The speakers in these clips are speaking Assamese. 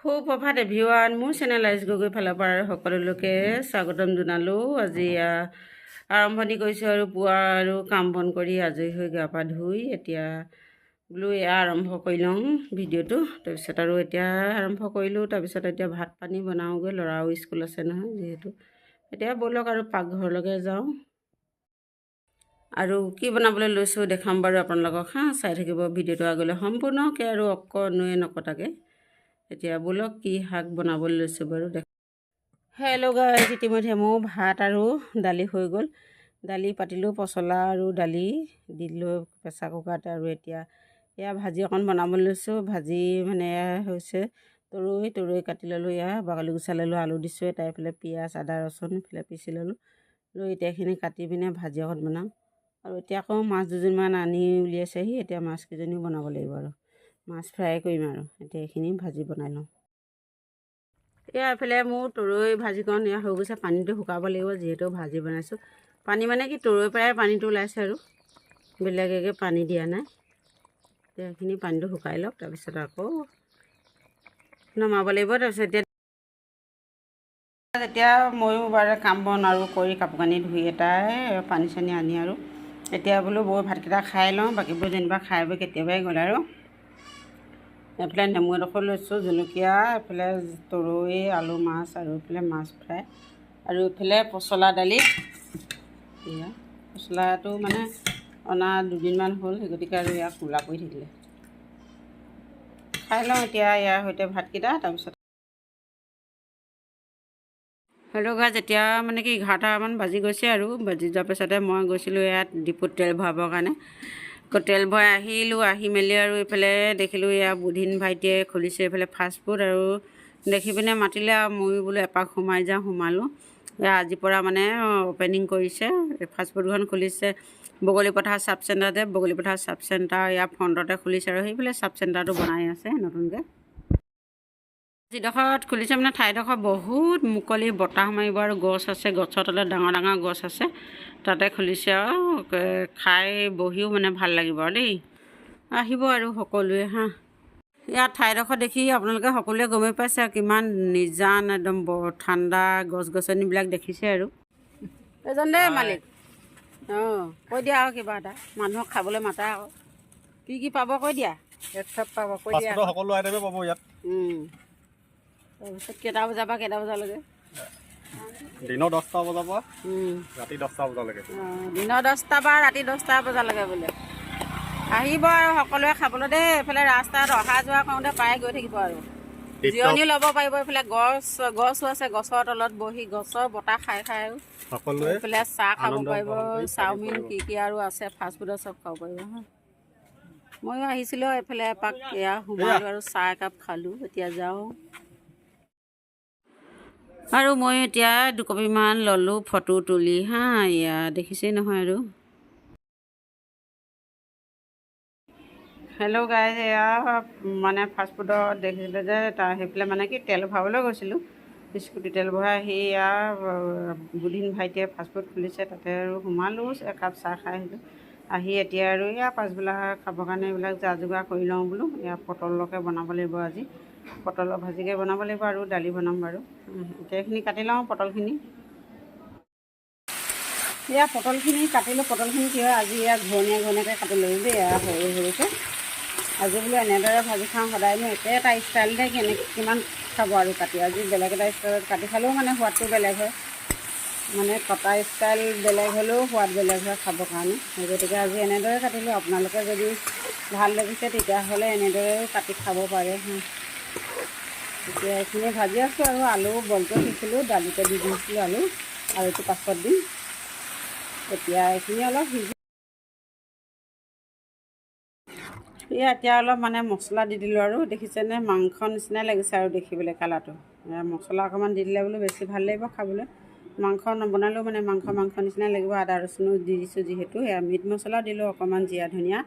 সুপ্ৰভাত এভিৱান মোৰ চেনেল আইচ গগৈ ফালৰ পৰা সকলোকে স্বাগতম জনালোঁ। আজি আৰম্ভণি কৰিছোঁ আৰু পুৱা আৰু কাম বন কৰি আজৰি হৈ গা পা ধুই এতিয়া বোলো এয়া আৰম্ভ কৰি লওঁ ভিডিঅ'টো। তাৰপিছত আৰু এতিয়া আৰম্ভ কৰিলোঁ। তাৰপিছত এতিয়া ভাত পানী বনাওঁগৈ। ল'ৰাও স্কুল আছে নহয় যিহেতু। এতিয়া ব'লক আৰু পাকঘৰলৈকে যাওঁ। আৰু কি বনাবলৈ লৈছোঁ দেখাম বাৰু আপোনালোকক। হা চাই থাকিব ভিডিঅ'টো আগলৈ সম্পূৰ্ণকৈ আৰু অকণোৱে নকটাকৈ। এতিয়া ব'লক কি শাক বনাবলৈ লৈছোঁ বাৰু দেখ। হেল্ল' গাইজ ইতিমধ্যে মোৰ ভাত আৰু দালি হৈ গ'ল। দালি পাতিলোঁ পচলা আৰু দালি দি দিলোঁ প্ৰেছাৰ কুকাৰতে আৰু এতিয়া এয়া ভাজি অকণ বনাবলৈ লৈছোঁ। ভাজি মানে হৈছে তৰৈ তৰৈ কাটি ল'লোঁ এয়া বাকলি গুচাই ল'লোঁ আলু দিছোঁ এটা এইফালে পিঁয়াজ আদা ৰচুন এইফালে পিচি ল'লোঁ। লৈ এতিয়া এইখিনি কাটি পিনে ভাজি অকণ বনাম। আৰু এতিয়া আকৌ মাছ দুজনীমান আনি উলিয়াইছেহি এতিয়া মাছকেইজনীও বনাব লাগিব আৰু। মাছ ফ্ৰাই কৰিম আৰু। এতিয়া এইখিনি ভাজি বনাই লওঁ। এয়া এইফালে মোৰ তৰৈ ভাজিকণ এয়া হৈ গৈছে পানীটো শুকাব লাগিব যিহেতু ভাজি বনাইছোঁ। পানী মানে কি তৰৈ পৰাই পানীটো ওলাইছে আৰু। বেলেগ পানী দিয়া নাই। এতিয়া এইখিনি পানীটো শুকাই লওক তাৰপিছত আকৌ নমাব লাগিব। তাৰপিছত এতিয়া এতিয়া ময়ো বাৰু কাম বন আৰু কৰি কাপোৰ কানি ধুই এটাই পানী চানী আনি আৰু। এতিয়া বোলো বৌ ভাতকেইটা খাই লওঁ বাকীবোৰ যেনিবা খাই বৈ কেতিয়াবাই গ'ল আৰু। এইফালে নেমু এডোখৰ লৈছোঁ জলকীয়া এইফালে তৰৈ আলু মাছ আৰু এইফালে মাছ ফ্ৰাই। আৰু এইফালে পচলা দালি। এয়া পচলাটো মানে অনা দুদিনমান হ'ল সেই গতিকে আৰু ইয়াক ক'লা কৰি থাকিলে। খাই লওঁ এতিয়া ইয়াৰ সৈতে ভাতকেইটা তাৰপিছত হেল্ল' গাজ এতিয়া মানে কি এঘাৰটামান বাজি গৈছে আৰু বাজি যোৱাৰ পিছতে মই গৈছিলোঁ ইয়াত ডিপুত তেল ভৰাবৰ কাৰণে। তেল ভৰাই আহিলোঁ, আহি মেলি আৰু এইফালে দেখিলোঁ এয়া বুধিন ভাইটিয়ে খুলিছে এইফালে ফাষ্টফুড আৰু দেখি পিনে মাতিলে আৰু ময়ো বোলো এপাক সোমাই যাওঁ, সোমালোঁ। আজিৰ পৰা মানে অ'পেনিং কৰিছে ফাষ্টফুডখন খুলিছে। বগলী পথাৰ চাব চেণ্টাৰতে বগলী পথাৰ চাব চেণ্টাৰ ইয়াৰ ফ্ৰণ্টতে খুলিছে আৰু সেইফালে চাব চেণ্টাৰটো বনাই আছে নতুনকৈ। যিডোখৰত খুলিছে মানে ঠাইডোখৰ বহুত মুকলি বতাহ মাৰিব আৰু গছ আছে গছৰ তলত ডাঙৰ ডাঙৰ গছ আছে। তাতে খুলিছে আৰু খাই বহিও মানে ভাল লাগিব আৰু দেই। আহিব আৰু সকলোৱে হা। ইয়াত ঠাইডোখৰ দেখি আপোনালোকে সকলোৱে গমেই পাইছে আৰু কিমান নিজান একদম বৰ ঠাণ্ডা গছ গছনিবিলাক দেখিছে আৰু। এজন দেই মালিক। অঁ কৈ দিয়া আৰু কিবা এটা। মানুহক খাবলৈ মাতা আকৌ কি কি পাব কৈ দিয়া? পাব কৈ দিয়া। সকলো আইটেমে পাব ইয়াত। তাৰপিছত কেইটা বজাৰ পৰা কেইটা বজালৈকে? দিনৰ দহটা বজাৰ পৰা। ৰাতি দহটা বজালৈকে। দিনৰ দহটা বা ৰাতি দহটা বজালৈকে বোলে। আহিব আৰু সকলোৱে খাবলৈ দেই এইফালে ৰাস্তাত অহা যোৱা কৰোঁতে পাই গৈ থাকিব আৰু। জিৰণিও ল'ব পাৰিব এইফালে গছ গছো আছে গছৰ তলত বহি গছৰ বতাহ খাই খাই আৰু। সকলোৱে এইফালে চাহ খাব পাৰিব চাওমিন কি কি আৰু আছে ফাষ্টফুডৰ চব খাব পাৰিব হা। ময়ো আহিছিলোঁ এইফালে এপাক এয়া সোমালোঁ আৰু চাহ একাপ খালোঁ এতিয়া যাওঁ। আৰু মই এতিয়া দুকপিমান ল'লোঁ ফটো তুলি। হা এয়া দেখিছেই নহয় আৰু। হেল্ল' গাইজ এয়া মানে ফাষ্টফুডৰ দেখিছিলোঁ যে তাৰ সেইফালে মানে কি তেল ভৰাবলৈ গৈছিলোঁ। স্কুটি তেল ভৰাই আহি এয়া বুধিন ভাইটিয়ে ফাষ্টফুড খুলিছে তাতে আৰু সোমালোঁ একাপ চাহ খাই আহিলোঁ। আহি এতিয়া আৰু এয়া পাছবেলা খাবৰ কাৰণে এইবিলাক যা যোগাৰ কৰি লওঁ বোলো এয়া পটলকে বনাব লাগিব আজি। পটলৰ ভাজিকে বনাব লাগিব আৰু দালি বনাম বাৰু। উম, এতিয়া এইখিনি কাটি লওঁ পটলখিনি। এয়া পটলখিনি কাটিলোঁ পটলখিনি কি হয় আজি এয়া ঘূৰণীয়া ঘূৰণীয়াকৈ কাটি লৈ দেই এয়া সৰু সৰুকৈ। আজি বোলো এনেদৰে ভাজি খাওঁ সদায়নো একে এটা ষ্টাইলতে কেনে কিমান খাব আৰু কাটি। আজি বেলেগ এটা ষ্টাইলত কাটি খালেও মানে সোৱাদটো বেলেগ হয়। মানে কটা ষ্টাইল বেলেগ হ'লেও সোৱাদ বেলেগ হয় খাবৰ কাৰণে। সেই গতিকে আজি এনেদৰে কাটিলোঁ। আপোনালোকে যদি ভাল লাগিছে তেতিয়াহ'লে এনেদৰেও কাটি খাব পাৰে। এতিয়া এইখিনি ভাজি আছোঁ আৰু আলু বইল কৰি থৈছিলোঁ দালিতে দি দিছিলোঁ আলু আলুটো পাছত দিম। এতিয়া এইখিনি অলপ সিজি এয়া এতিয়া অলপ মানে মছলা দি দিলোঁ আৰু দেখিছেনে? মাংস নিচিনাই লাগিছে আৰু দেখিবলৈ কালাৰটো। মছলা অকণমান দি দিলে বোলো বেছি ভাল লাগিব খাবলৈ। মাংস নবনালেও মানে মাংস মাংস নিচিনাই লাগিব আদা ৰচুনো দি দিছোঁ যিহেতু। সেয়া মিট মছলা দিলোঁ অকণমান জিৰা ধনিয়া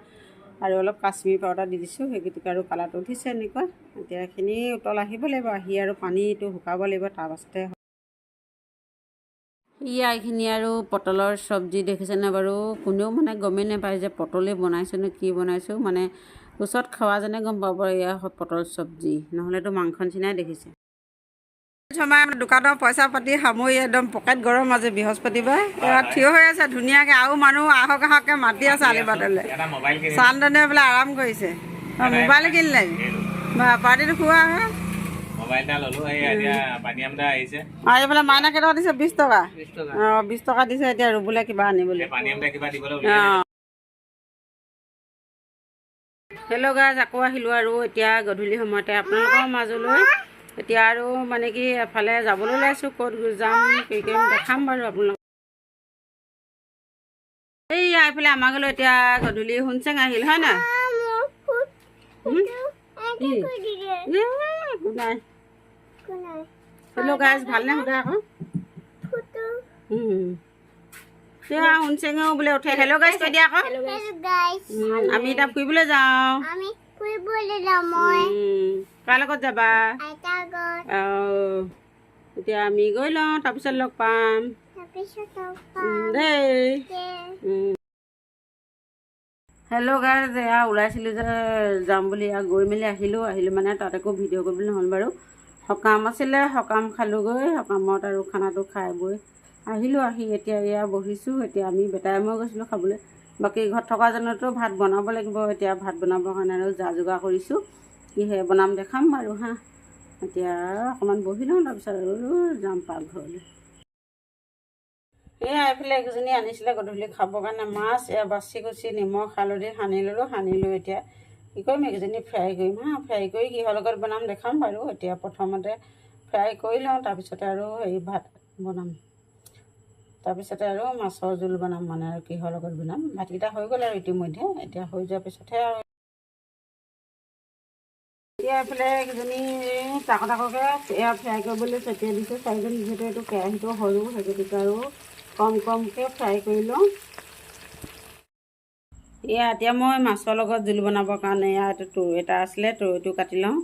আৰু অলপ কাশ্মীৰ পাউডাৰ দি দিছোঁ সেই গতিকে আৰু কালাৰটো উঠিছে এনেকুৱা। এতিয়া এইখিনি উতল আহিব লাগিব আহি আৰু পানীটো শুকাব লাগিব তাৰপাছতে ইয়া এইখিনি আৰু পটলৰ চব্জি দেখিছেনে বাৰু? কোনেও মানে গমেই নাপায় যে পটলেই বনাইছোঁ কি বনাইছোঁ। মানে ওচৰত খোৱাজনে গম পাব এয়া পটল চব্জি। নহ'লেতো মাংস নিচিনাই দেখিছে। ছমাই দোকানৰ পইচা পাতি সামৰি একদম পকেট গৰম আজি বৃহস্পতিবাৰ। ইয়াত থিয় হৈ আছে ধুনীয়াকৈ আৰু মানুহ আহক আহককৈ মাতি আছে আলিবাটলৈ এটা মোবাইল কিনি চান্দনে বোলে আৰাম কৰিছে। মোবাইল কিনিলে পাৰ্টিটো খোৱা হে। আৰু এইফালে মাইনা কেইটকা দিছে? টকা। অঁ টকা দিছে এতিয়া ৰুবলৈ কিবা আনিবলৈ। হেল্ল' গাজ আকৌ আহিলোঁ আৰু এতিয়া গধূলি সময়তে আপোনালোকৰ মাজলৈ। এতিয়া আৰু মানে কি এফালে যাবলৈ ওলাইছোঁ ক'ত যাম কি কৰিম দেখাম বাৰু আপোনালোকক। এইয়া এইফালে আমাৰ ঘৰলৈ এতিয়া গধূলি শুনচেং আহিল হয় নাই? হেল্ল' গাজ ভালনে সোধা আকৌ। সেয়া শুনচেঙেও বোলে উঠে। হেল্ল' গাইজ কৈ দিয়া আকৌ। আমি এতিয়া ফুৰিবলৈ যাওঁ। কাৰ লগত যাবা? এতিয়া আমি গৈ লওঁ তাৰপিছত লগ পাম। দেই। হেল্ল' গাইজ এয়া ওলাইছিলোঁ যে যাম বুলি এয়া গৈ মেলি আহিলোঁ। আহিলোঁ মানে তাত একো ভিডিঅ' কৰিবলৈ নহ'ল বাৰু। সকাম আছিলে সকাম খালোঁগৈ। সকামত আৰু খানাটো খাই বৈ আহিলোঁ আহি এতিয়া এয়া বহিছোঁ। এতিয়া আমি বেটাই মই গৈছিলোঁ খাবলৈ। বাকী ঘৰত থকাজনতো ভাত বনাব লাগিব। এতিয়া ভাত বনাবৰ কাৰণে আৰু যা যোগাৰ কৰিছোঁ। কিহে বনাম দেখাম বাৰু হা। এতিয়া অকণমান বহি লওঁ তাৰপিছত যাম পাকঘৰলৈ। এয়া এইফালে একেজনী আনিছিলে গধূলি খাবৰ কাৰণে মাছ এয়া বাচি কুচি নিমখ হালধি সানি ল'লোঁ সানি লৈ এতিয়া কি কৰিম এইকেইজনী ফ্ৰাই কৰিম হা। ফ্ৰাই কৰি কিহৰ লগত বনাম দেখাম বাৰু এতিয়া প্ৰথমতে ফ্ৰাই কৰি লওঁ তাৰপিছতে আৰু হেৰি ভাত বনাম। তাৰপিছতে আৰু মাছৰ জোল বনাম মানে আৰু কিহৰ লগত বনাম। ভাতকেইটা হৈ গ'ল আৰু ইতিমধ্যে এতিয়া হৈ যোৱাৰ পিছতহে আৰু এইফালে এইকেইজনী টাকো টাকোকৈ এয়া ফ্ৰাই কৰিবলৈ ছটিয়াই দিছোঁ। চাৰিজনী যিহেতু এইটো কেৰাহীটো সৰু সেই গতিকে আৰু কম কমকৈ ফ্ৰাই কৰি লওঁ। এয়া এতিয়া মই মাছৰ লগত জোল বনাবৰ কাৰণে এয়া এইটো তৈ এটা আছিলে তৈটো কাটি লওঁ।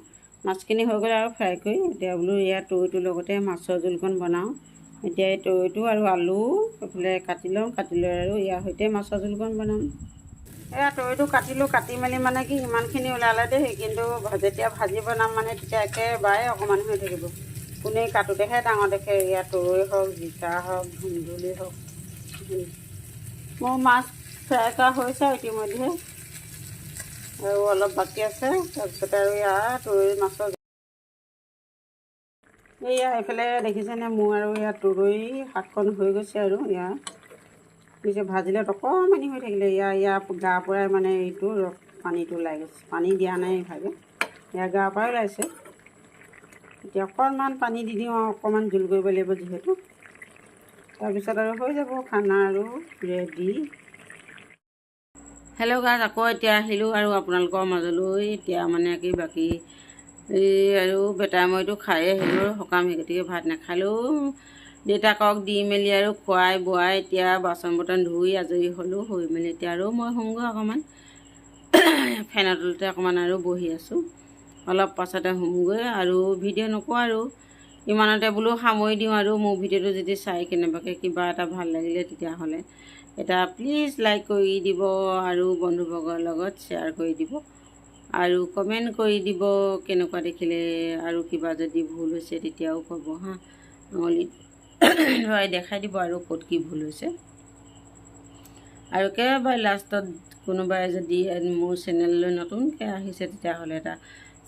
মাছখিনি হৈ গ'ল আৰু ফ্ৰাই কৰি। এতিয়া বোলো এয়া তৈটোৰ লগতে মাছৰ জোলকণ বনাওঁ। এতিয়া এই তৈটো আৰু আলু এইফালে কাটি লওঁ কাটি লৈ আৰু ইয়াৰ সৈতে মাছৰ জোলকণ বনাম। এয়া তৈটো কাটিলোঁ কাটি মেলি মানে কি ইমানখিনি ওলালে দেই কিন্তু যেতিয়া ভাজি বনাম মানে তেতিয়া একেবাৰে অকণমান হৈ থাকিব। কোনে কাটোতেহে ডাঙৰ দেখে এয়া তৰৈ হওক জিকা হওক ধুন্দুলি হওক। মোৰ মাছ ফ্ৰাই কৰা হৈছে ইতিমধ্যে আৰু অলপ বাকী আছে তাৰপিছতে আৰু ইয়াৰ তৰৈ মাছৰ এইয়া এইফালে দেখিছেনে মোৰ আৰু ইয়াত তৰৈ শাকখন হৈ গৈছে আৰু ইয়াৰ পিছে ভাজিলে অকণমানি হৈ থাকিলে ইয়াৰ ইয়াৰ গা পৰাই মানে এইটো পানীটো ওলাই গৈছে। পানী দিয়া নাই ইভাগে ইয়াৰ গা পৰাই ওলাইছে। এতিয়া অকণমান পানী দি দিওঁ আৰু অকণমান জোল কৰিব লাগিব যিহেতু। তাৰপিছত আৰু হৈ যাব খানা আৰু ৰেডি। হেল্ল' গাজ আকৌ এতিয়া আহিলোঁ আৰু আপোনালোকৰ মাজলৈ। এতিয়া মানে কি বাকী এই আৰু বেটাই মইতো খাই আহিলোঁ। সকাম গতিকে ভাত নাখালেও দেউতাকক দি মেলি আৰু খুৱাই বোৱাই এতিয়া বাচন বৰ্তন ধুই আজৰি হ'লোঁ হৈ মেলি এতিয়া আৰু মই শুওঁগৈ অকণমান। ফেনৰ তলতে অকণমান আৰু বহি আছোঁ। অলপ পাছতে শুমগৈ আৰু ভিডিঅ' নকৰোঁ আৰু। ইমানতে বোলো সামৰি দিওঁ আৰু মোৰ ভিডিঅ'টো যদি চাই কেনেবাকৈ কিবা এটা ভাল লাগিলে তেতিয়াহ'লে এটা প্লিজ লাইক কৰি দিব আৰু বন্ধুবৰ্গৰ লগত শ্বেয়াৰ কৰি দিব আৰু কমেণ্ট কৰি দিব কেনেকুৱা দেখিলে আৰু কিবা যদি ভুল হৈছে তেতিয়াও ক'ব হা। আঙুলিত ধৰাই দেখাই দিব আৰু ক'ত কি ভুল হৈছে। আৰু একেবাৰে লাষ্টত কোনোবাই যদি মোৰ চেনেললৈ নতুনকৈ আহিছে তেতিয়াহ'লে এটা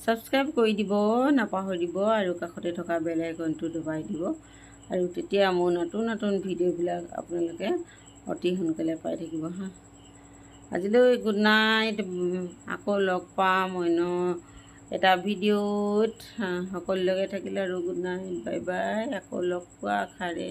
ছাবস্ক্ৰাইব কৰি দিব নাপাহৰিব আৰু কাষতে থকা বেল আইকনটো দবাই দিব। আৰু তেতিয়া মোৰ নতুন নতুন ভিডিঅ'বিলাক আপোনালোকে অতি সোনকালে পাই থাকিব হা। আজিলৈ গুড নাইট আকৌ লগ পাম অন্য এটা ভিডিঅ'ত সকলোলৈকে থাকিলে আৰু গুড নাইট বাই বাই আকৌ লগ পোৱা আশাৰে।